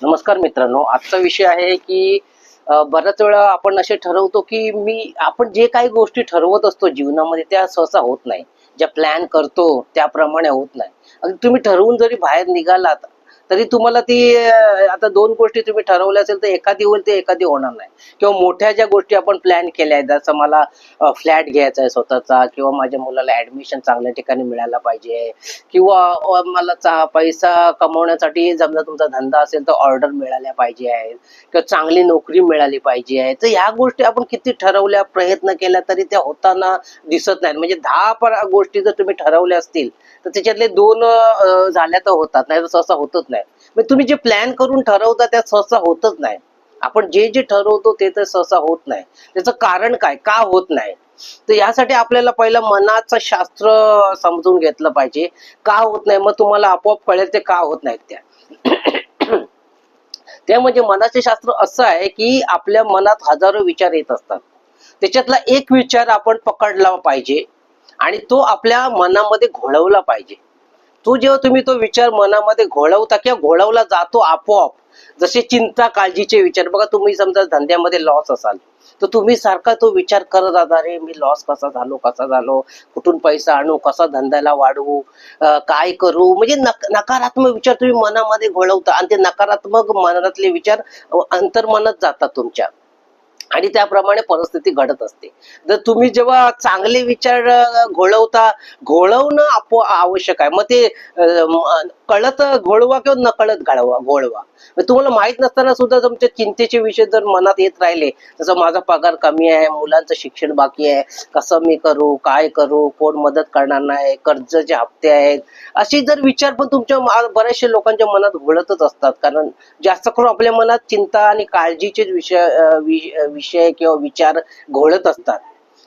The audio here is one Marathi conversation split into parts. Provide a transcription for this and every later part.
नमस्कार मित्रांनो आजचा विषय आहे की बऱ्याच वेळा आपण असे ठरवतो की मी आपण जे काही गोष्टी ठरवत असतो जीवनामध्ये त्या सहसा होत नाही. ज्या प्लॅन करतो त्याप्रमाणे होत नाही. तुम्ही ठरवून जरी बाहेर निघालात तरी तुम्हाला ती आता दोन गोष्टी तुम्ही ठरवल्या असेल तर एखादी होईल ते एखादी होणार नाही. किंवा मोठ्या ज्या गोष्टी आपण प्लॅन केल्या आहेत जसं मला फ्लॅट घ्यायचा आहे स्वतःचा किंवा माझ्या मुलाला ऍडमिशन चांगल्या ठिकाणी मिळायला पाहिजे किंवा मला चा पैसा कमवण्यासाठी समजा तुमचा धंदा असेल तर ऑर्डर मिळाल्या पाहिजे आहेत किंवा चांगली नोकरी मिळाली पाहिजे आहे. तर ह्या गोष्टी आपण किती ठरवल्या प्रयत्न केला तरी त्या होताना दिसत नाहीत. म्हणजे दहा पर गोष्टी जर तुम्ही ठरवल्या असतील तर त्याच्यातले दोन झाल्या तर होतात नाही तर सहसा होतच नाही. मग तुम्ही जे प्लॅन करून ठरवता त्या सहसा होतच नाही. आपण जे जे ठरवतो ते तर सहसा होत नाही. त्याचं कारण काय? का होत नाही? तर यासाठी आपल्याला पहिलं मनाचं शास्त्र समजून घेतलं पाहिजे. का होत नाही? मग तुम्हाला आपोआप कळेल ते का होत नाहीत त्या. ते म्हणजे मनाचे शास्त्र असं आहे की आपल्या मनात हजारो विचार येत असतात. त्याच्यातला एक विचार आपण पकडला पाहिजे आणि तो आपल्या मनामध्ये घोळवला पाहिजे. तो जेव्हा तुम्ही तो विचार मनामध्ये घोळवता किंवा घोळवला जातो आपोआप जसे चिंता काळजीचे विचार. बघा तुम्ही समजा धंद्यामध्ये लॉस असाल तर तुम्ही सारखा तो विचार करत राहता अरे मी लॉस कसा झालो कसा झालो? कुठून पैसा आणू? कसा धंद्याला वाढवू? काय करू? म्हणजे नक नकारात्मक विचार तुम्ही मनामध्ये घोळवता आणि ते नकारात्मक मनातले विचार अंतर्मनात जातात तुमच्या. आणि त्याप्रमाणे परिस्थिती घडत असते. जर तुम्ही जेव्हा चांगले विचार घोळवता घोळवणं आप आवश्यक आहे. मग ते कळत घोळवा किंवा नकळत घाळवा घोळवा. तुम्हाला माहीत नसताना सुद्धा तुमच्या चिंतेचे विषय जर मनात येत राहिले जसं माझा पगार कमी आहे मुलांचं शिक्षण बाकी आहे कसं मी करू काय करू कोण मदत करणार नाही कर्जचे हप्ते आहेत असे जर विचार पण तुमच्या बऱ्याचशे बऱ्याचशा लोकांच्या मनात घोळतच असतात. कारण जास्त करून आपल्या मनात चिंता आणि काळजीचे विषय विषय किंवा विचार घोळत असतात.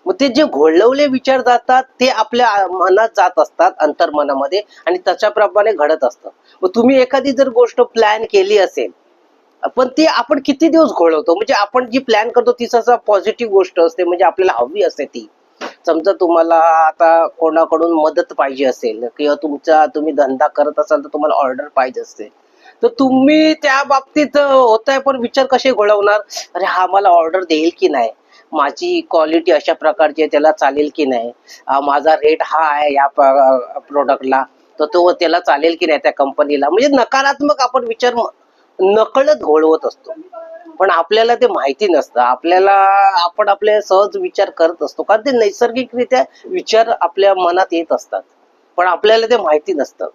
मग ते जे घोळवले विचार जातात ते आपल्या मनात जात असतात अंतर्मनामध्ये आणि त्याच्याप्रमाणे घडत असतं. मग तुम्ही एखादी जर गोष्ट प्लॅन केली असेल पण ती आपण किती दिवस घोळवतो? म्हणजे आपण जी प्लॅन करतो ती सहसा पॉझिटिव्ह गोष्ट असते म्हणजे आपल्याला हवी असते ती. समजा तुम्हाला आता कोणाकडून मदत पाहिजे असेल किंवा तुमचा तुम्ही धंदा करत असाल तर तुम्हाला ऑर्डर पाहिजे असते. तर तुम्ही त्या बाबतीत होत आहे पण विचार कसे घोळवणार अरे हा मला ऑर्डर देईल की नाही? माझी क्वालिटी अशा प्रकारची आहे त्याला चालेल की नाही? माझा रेट हा आहे या प्रोडक्टला तर तो त्याला चालेल की नाही त्या कंपनीला म्हणजे नकारात्मक आपण विचार नकळत घोळवत असतो. पण आपल्याला ते माहिती नसतं. आपल्याला आपण आपले सहज विचार करत असतो. कारण ते नैसर्गिकरित्या विचार आपल्या मनात येत असतात. पण आपल्याला ते माहिती नसतं.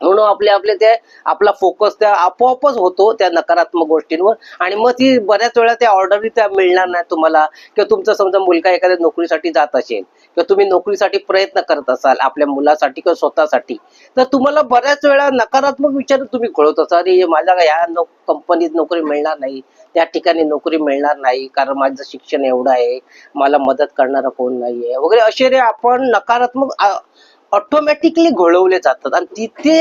म्हणून आपले आपले ते आपला फोकस त्या आपोआपच होतो त्या नकारात्मक गोष्टींवर. आणि मग ती बऱ्याच वेळा त्या ऑर्डरही त्या मिळणार नाही तुम्हाला. किंवा तुमचा समजा मुलगा एखाद्या नोकरीसाठी जात असेल किंवा तुम्ही नोकरीसाठी प्रयत्न करत असाल आपल्या मुलासाठी किंवा स्वतःसाठी तर तुम्हाला बऱ्याच वेळा नकारात्मक विचार तुम्ही घोळवत असाल. अरे माझ्या ह्या नो कंपनीत नोकरी मिळणार नाही. त्या ठिकाणी नोकरी मिळणार नाही कारण माझं शिक्षण एवढं आहे. मला मदत करणारा कोण नाहीये. वगैरे असे रे आपण नकारात्मक ऑटोमॅटिकली घोळवले जातात. आणि तिथे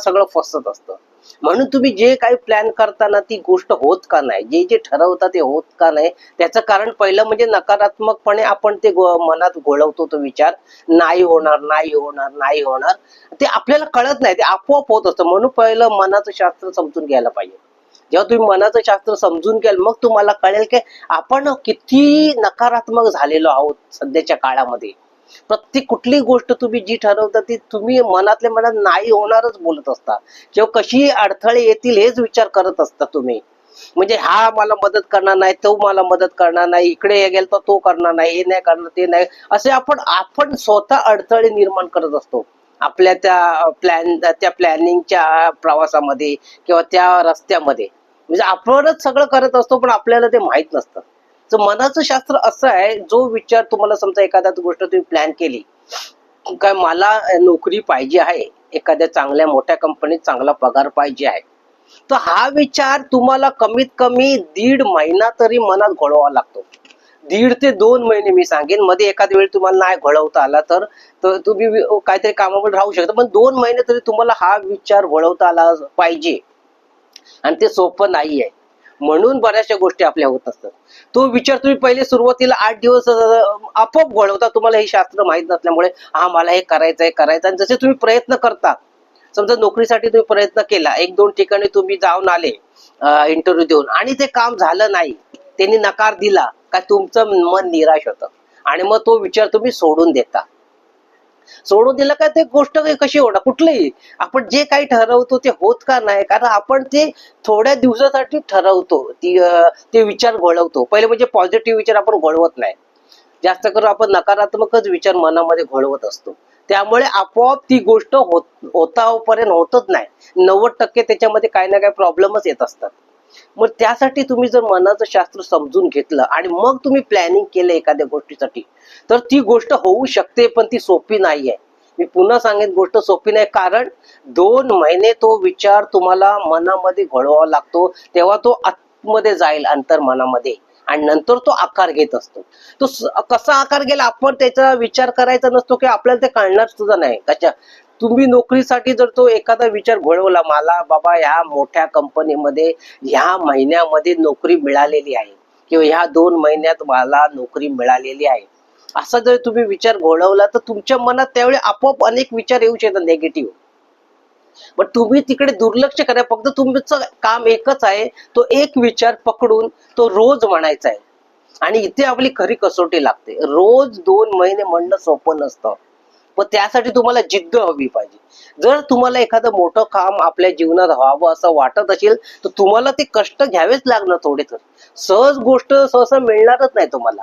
सगळं फसत असतं. म्हणून तुम्ही जे काही प्लॅन करताना ती गोष्ट होत का नाही जे जे ठरवता ते होत का नाही त्याचं कारण पहिलं म्हणजे नकारात्मकपणे आपण ते मनात घोळवतो तो विचार नाही होणार नाही होणार नाही होणार. ते आपल्याला कळत नाही ते आपोआप होत असतं. म्हणून पहिलं मनाचं शास्त्र समजून घ्यायला पाहिजे. जेव्हा तुम्ही मनाचं शास्त्र समजून घ्याल मग तुम्हाला कळेल की आपण किती नकारात्मक झालेलो आहोत सध्याच्या काळामध्ये. प्रत्येक कुठली गोष्ट तुम्ही जी ठरवता ती तुम्ही मनातल्या मनात नाही होणारच बोलत असता. किंवा कशी अडथळे येतील हेच विचार करत असता तुम्ही. म्हणजे हा मला मदत करणार नाही तो मला मदत करणार नाही इकडे गेल तर तो करणार नाही हे नाही करणार ते नाही. असे आपण आपण स्वतः अडथळे निर्माण करत असतो. आपल्या त्या प्लॅन त्या प्लॅनिंगच्या प्रवासामध्ये किंवा त्या रस्त्यामध्ये. म्हणजे आपणच सगळं करत असतो पण आपल्याला ते माहीत नसतं. तर मनाचं शास्त्र असं आहे जो विचार तुम्हाला समजा एखाद्या गोष्ट तुम्ही प्लॅन केली काय मला नोकरी पाहिजे आहे एखाद्या चांगल्या मोठ्या कंपनीत चांगला पगार पाहिजे आहे तर हा विचार तुम्हाला कमीत कमी दीड महिना तरी मनात घोळवावा लागतो. दीड ते दोन महिने मी सांगेन मध्ये एखाद्या वेळी तुम्हाला नाही घोळवता आला तर तर तुम्ही काहीतरी कामावर राहू शकता पण दोन महिने तरी तुम्हाला हा विचार घोळवता आला पाहिजे. आणि ते सोपं नाही आहे म्हणून बऱ्याचशा गोष्टी आपल्या होत असतात. तो विचार तुम्ही पहिले सुरुवातीला आठ दिवस आपोआप वळवता तुम्हाला हे शास्त्र माहीत नसल्यामुळे हा मला हे करायचंय करायचं आणि जसे तुम्ही प्रयत्न करता समजा नोकरीसाठी तुम्ही प्रयत्न केला एक दोन ठिकाणी तुम्ही जाऊन आले इंटरव्ह्यू देऊन आणि ते काम झालं नाही त्यांनी नकार दिला का तुमचं मन निराश होतं. आणि मग तो विचार तुम्ही सोडून देता. सोडून दिलं का ते गोष्ट कशी होणार? कुठलंही. आपण जे काही ठरवतो ते होत का नाही? कारण आपण ते थोड्या दिवसासाठी ठरवतो. ती ते विचार घोळवतो. पहिले म्हणजे पॉझिटिव्ह विचार आपण घोळवत नाही. जास्त करून आपण नकारात्मकच विचार मनामध्ये घोळवत असतो. त्यामुळे आपोआप ती गोष्ट होत होतापर्यंत होतच नाही. नव्वद टक्के त्याच्यामध्ये काही ना काही प्रॉब्लेमच येत असतात. मग त्यासाठी तुम्ही जर मनाचं शास्त्र समजून घेतलं आणि मग तुम्ही प्लॅनिंग केलं एखाद्या गोष्टीसाठी तर ती गोष्ट होऊ शकते पण ती सोपी नाहीये. मी पुन्हा सांगेन गोष्ट सोपी नाही कारण दोन महिने तो विचार तुम्हाला मनामध्ये घडवावा लागतो तेव्हा तो आतमध्ये जाईल अंतर मनामध्ये आणि नंतर तो आकार घेत असतो. तो कसा आकार गेला आपण त्याचा विचार करायचा नसतो की आपल्याला ते कळणार सुद्धा नाही. त्याच्या तुम्ही नोकरीसाठी जर तो एखादा विचार घोळवला मला बाबा ह्या मोठ्या कंपनीमध्ये ह्या महिन्यामध्ये नोकरी मिळालेली आहे किंवा ह्या दोन महिन्यात मला नोकरी मिळालेली आहे असा जर तुम्ही विचार घोळवला तर तुमच्या मनात त्यावेळी आपोआप अनेक विचार येऊ शकतात निगेटिव्ह पण तुम्ही तिकडे दुर्लक्ष करा फक्त तुमचं काम एकच आहे तो एक विचार पकडून तो रोज म्हणायचा आहे. आणि इथे आपली खरी कसोटी लागते. रोज दोन महिने म्हणणं सोपं नसतं. पण त्यासाठी तुम्हाला जिद्द हवी पाहिजे. जर तुम्हाला एखादं मोठं काम आपल्या जीवनात व्हावं असं वाटत असेल तर तुम्हाला ते कष्ट घ्यावेच लागणार थोडे तर सहज गोष्ट सहसा मिळणारच नाही तुम्हाला.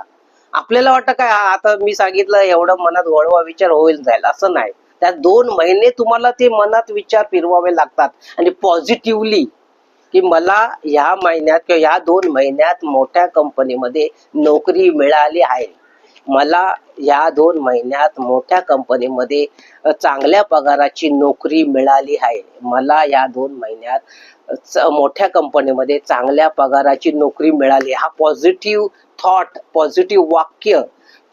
आपल्याला वाटतं काय आता मी सांगितलं एवढं मनात वळवा विचार होईल जाईल असं नाही. त्या दोन महिने तुम्हाला ते मनात विचार फिरवावे लागतात. आणि पॉझिटिव्हली की मला ह्या महिन्यात किंवा ह्या दोन महिन्यात मोठ्या कंपनीमध्ये नोकरी मिळाली आहे. मला या दोन महिन्यात मोठ्या कंपनीमध्ये चांगल्या पगाराची नोकरी मिळाली आहे. मला या दोन महिन्यात मोठ्या कंपनीमध्ये चांगल्या पगाराची नोकरी मिळाली. हा पॉझिटिव्ह थॉट पॉझिटिव्ह वाक्य.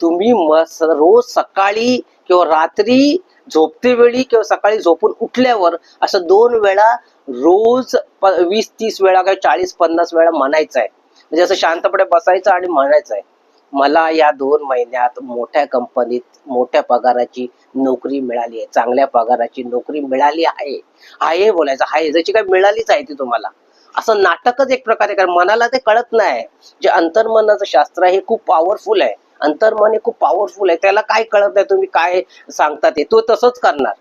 तुम्ही मस रोज सकाळी किंवा रात्री झोपते वेळी किंवा सकाळी झोपून उठल्यावर असं दोन वेळा रोज प- वीस तीस वेळा किंवा चाळीस पन्नास वेळा म्हणायचं आहे म्हणजे असं शांतपणे बसायचं आणि म्हणायचं आहे मला या दोन महिन्यात मोठ्या कंपनीत मोठ्या पगाराची नोकरी मिळाली आहे चांगल्या पगाराची नोकरी मिळाली आहे. आहे बोलायचं आहे. जशी काय मिळालीच आहे ती तुम्हाला. असं नाटकच एक प्रकारे कारण मनाला ते कळत नाही. जे अंतर्मनाचं शास्त्र आहे हे खूप पॉवरफुल आहे. अंतर्मन हे खूप पॉवरफुल आहे. त्याला काय कळत नाही? तुम्ही काय सांगता ते? तो तसंच करणार.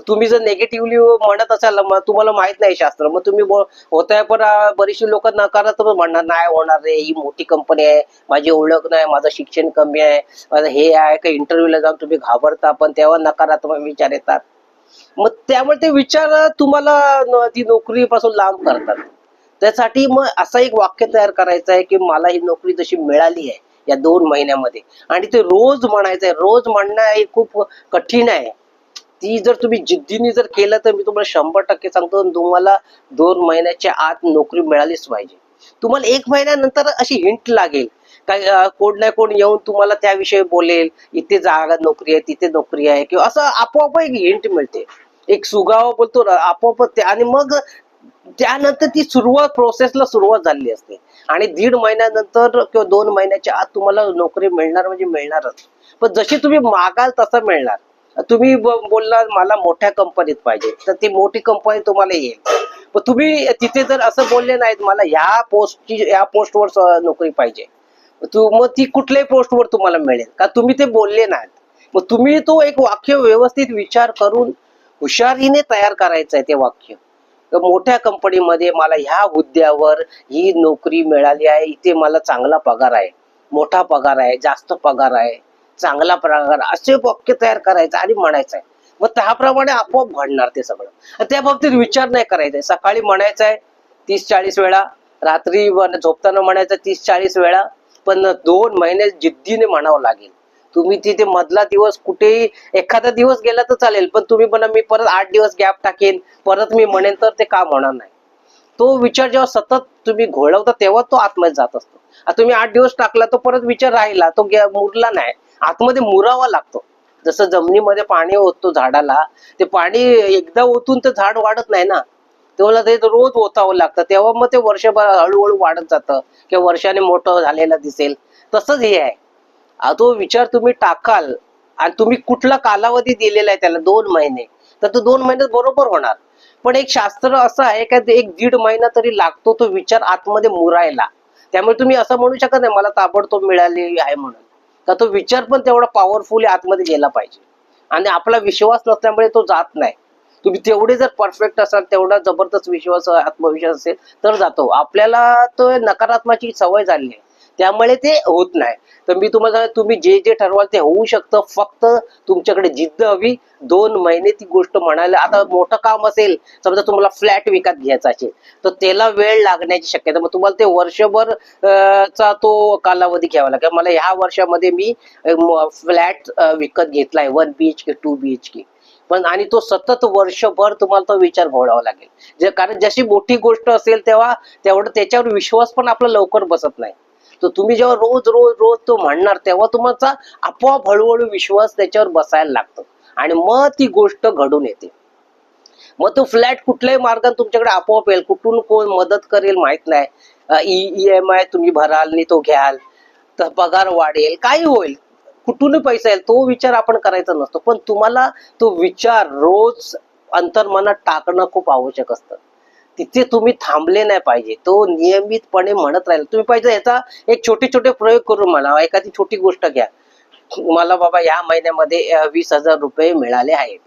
तुम्ही जर नेगेटिव्हली म्हणत असाल मग तुम्हाला माहीत नाही शास्त्र. मग तुम्ही होत होताय पण बरीचशी लोक नकारात्मक म्हणणार नाही होणार रे ही मोठी कंपनी आहे माझी ओळख नाही माझं शिक्षण कमी आहे माझं हे आहे. का इंटरव्ह्यूला जाऊन तुम्ही घाबरता पण तेव्हा नकारात्मक विचार येतात. मग त्यामुळे ते विचार तुम्हाला ती नोकरीपासून लांब करतात. त्यासाठी मग असं एक वाक्य तयार करायचं आहे की मला ही नोकरी जशी मिळाली आहे या दोन महिन्यामध्ये. आणि ते रोज म्हणायचं आहे रोज म्हणणं हे खूप कठीण आहे. ती जर तुम्ही जिद्दीने जर केलं तर मी तुम्हाला शंभर टक्के सांगतो तुम्हाला दोन महिन्याच्या आत नोकरी मिळालीच पाहिजे. तुम्हाला एक महिन्यानंतर अशी हिंट लागेल. काय कोण ना कोण येऊन तुम्हाला त्याविषयी बोलेल इथे जागा नोकरी आहे तिथे नोकरी आहे किंवा असं आपोआप एक हिंट मिळते. एक सुगावा बोलतो ना आपोआप ते आणि मग त्यानंतर ती सुरुवात प्रोसेसला सुरुवात झालेली असते. आणि दीड महिन्यानंतर किंवा दोन महिन्याच्या आत तुम्हाला नोकरी मिळणार म्हणजे मिळणारच. पण जशी तुम्ही मागाल तसं मिळणार. तुम्ही बोलला मला मोठ्या कंपनीत पाहिजे. तर ती मोठी कंपनी तुम्हाला येईल. पण तुम्ही तिथे जर असं बोलले नाहीत मला ह्या पोस्टची या पोस्टवर नोकरी पाहिजे. तू मग ती कुठल्याही पोस्टवर तुम्हाला मिळेल. का तुम्ही ते बोलले नाहीत? मग तुम्ही तो एक वाक्य व्यवस्थित विचार करून हुशारीने तयार करायचं आहे ते वाक्य. तर मोठ्या कंपनीमध्ये मला ह्या हुद्द्यावर ही नोकरी मिळाली आहे इथे मला चांगला पगार आहे मोठा पगार आहे जास्त पगार आहे. चांगला प्रकार असे वाक्य तयार करायचं आणि म्हणायचं आहे मग त्याप्रमाणे आपोआप घडणार ते सगळं. त्या बाबतीत विचार नाही करायचा. सकाळी म्हणायचं आहे तीस चाळीस वेळा. रात्री झोपताना म्हणायचं तीस चाळीस वेळा. पण दोन महिने जिद्दीने म्हणावं लागेल. तुम्ही तिथे मधला दिवस कुठेही एखादा दिवस गेला तर चालेल. पण तुम्ही म्हणा मी परत आठ दिवस गॅप टाकेन परत मी म्हणेन तर ते काम होणार नाही? तो विचार जेव्हा सतत तुम्ही घोळवता तेव्हा तो आतमध्ये जात असतो. तुम्ही आठ दिवस टाकला तो परत विचार राहिला तो मुरला नाही. आतमध्ये मुरावा लागतो. जसं जमिनीमध्ये पाणी ओततो झाडाला ते पाणी एकदा ओतून तर झाड वाढत नाही ना. तेव्हा ते रोज ओतावं लागतं. तेव्हा मग ते वर्षभर हळूहळू वाढत जातं. किंवा वर्षाने मोठं झालेलं दिसेल. तसंच हे आहे. तो विचार तुम्ही टाकाल आणि तुम्ही कुठला कालावधी दिलेला आहे त्याला? दोन महिने. तर तो दोन महिन्यात बरोबर होणार. पण एक शास्त्र असं आहे का एक दीड महिना तरी लागतो तो विचार आतमध्ये मुरायला. त्यामुळे तुम्ही असं म्हणू शकत नाही मला ताबडतोब मिळालेली आहे म्हणून. का तो विचार पण तेवढा पॉवरफुली आतमध्ये गेला पाहिजे. आणि आपला विश्वास नसल्यामुळे तो जात नाही. तुम्ही तेवढे जर परफेक्ट असाल तेवढा जबरदस्त विश्वास आत्मविश्वास असेल तर जातो. आपल्याला तो नकारात्मकची सवय झाली आहे. त्यामुळे ते होत नाही. तर मी तुम्हाला तुम्ही जे जे ठरवाल ते होऊ शकतं. फक्त तुमच्याकडे जिद्द हवी. दोन महिने ती गोष्ट म्हणायला आता मोठं काम असेल समजा तुम्हाला फ्लॅट विकत घ्यायचा असेल तर त्याला वेळ लागण्याची शक्यता. मग तुम्हाला ते वर्षभर चा तो कालावधी घ्यावा लागेल. मला ह्या वर्षामध्ये मी फ्लॅट विकत घेतलाय. One B H K two B H K पण आणि तो सतत वर्षभर तुम्हाला तो विचार घोडावा लागेल. कारण जशी मोठी गोष्ट असेल तेव्हा तेवढं त्याच्यावर विश्वास पण आपला लवकर बसत नाही. तर तुम्ही जेव्हा रोज रोज रोज तो म्हणणार तेव्हा तुमचा आपोआप हळूहळू विश्वास त्याच्यावर बसायला लागतो. आणि मग ती गोष्ट घडून येते. मग तो फ्लॅट कुठल्याही मार्गाने तुमच्याकडे आपोआप येईल. कुठून कोण मदत करेल माहीत नाही. ई एम आय तुम्ही भराल आणि तो घ्याल तर पगार वाढेल काही होईल. कुठूनही पैसा येईल तो विचार आपण करायचा नसतो. पण तुम्हाला तो विचार रोज अंतर्मनात टाकणं खूप आवश्यक असतं. तिथे तुम्ही थांबले नाही पाहिजे. तो नियमितपणे म्हणत राहील. तुम्ही पाहिजे याचा एक छोटे छोटे प्रयोग करून मला एखादी छोटी गोष्ट घ्या. मला बाबा या महिन्यामध्ये वीस हजार रुपये मिळाले आहेत.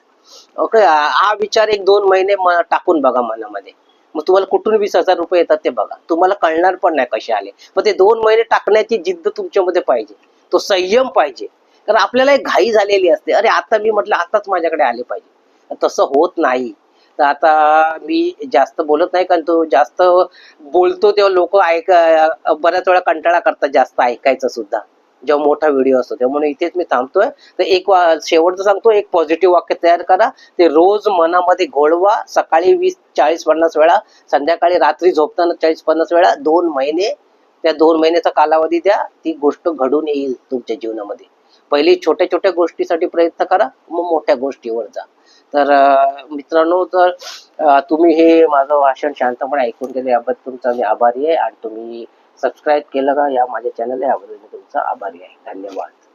ओके? हा विचार एक दोन महिने टाकून बघा मनामध्ये. मग तुम्हाला कुठून वीस हजार रुपये येतात ते बघा. तुम्हाला कळणार पण नाही कसे आले. मग ते दोन महिने टाकण्याची जिद्द तुमच्यामध्ये पाहिजे. तो संयम पाहिजे. कारण आपल्याला एक घाई झालेली असते. अरे आता मी म्हटलं आताच माझ्याकडे आले पाहिजे. तसं होत नाही. तर आता मी जास्त बोलत नाही कारण तो जास्त बोलतो तेव्हा लोक ऐक बऱ्याच वेळा कंटाळा करतात जास्त ऐकायचं सुद्धा. जेव्हा मोठा व्हिडिओ असतो तेव्हा म्हणून इथेच मी थांबतोय. तर एक वा- शेवटचं सांगतो एक पॉझिटिव्ह वाक्य तयार करा. ते रोज मनामध्ये घोळवा. सकाळी वीस चाळीस पन्नास वेळा संध्याकाळी रात्री झोपताना चाळीस पन्नास वेळा दोन महिने त्या दोन महिन्याचा कालावधी द्या. ती गोष्ट घडून येईल तुमच्या जीवनामध्ये. पहिली छोट्या छोट्या गोष्टीसाठी प्रयत्न करा मग मोठ्या गोष्टीवर जा. तर मित्रांनो जर तुम्ही हे माझं भाषण शांतपणे ऐकून गेले याबद्दल तुमचा मी आभारी आहे. आणि तुम्ही सबस्क्राईब केलं का या माझ्या चॅनल याबद्दल मी तुमचा आभारी आहे. धन्यवाद.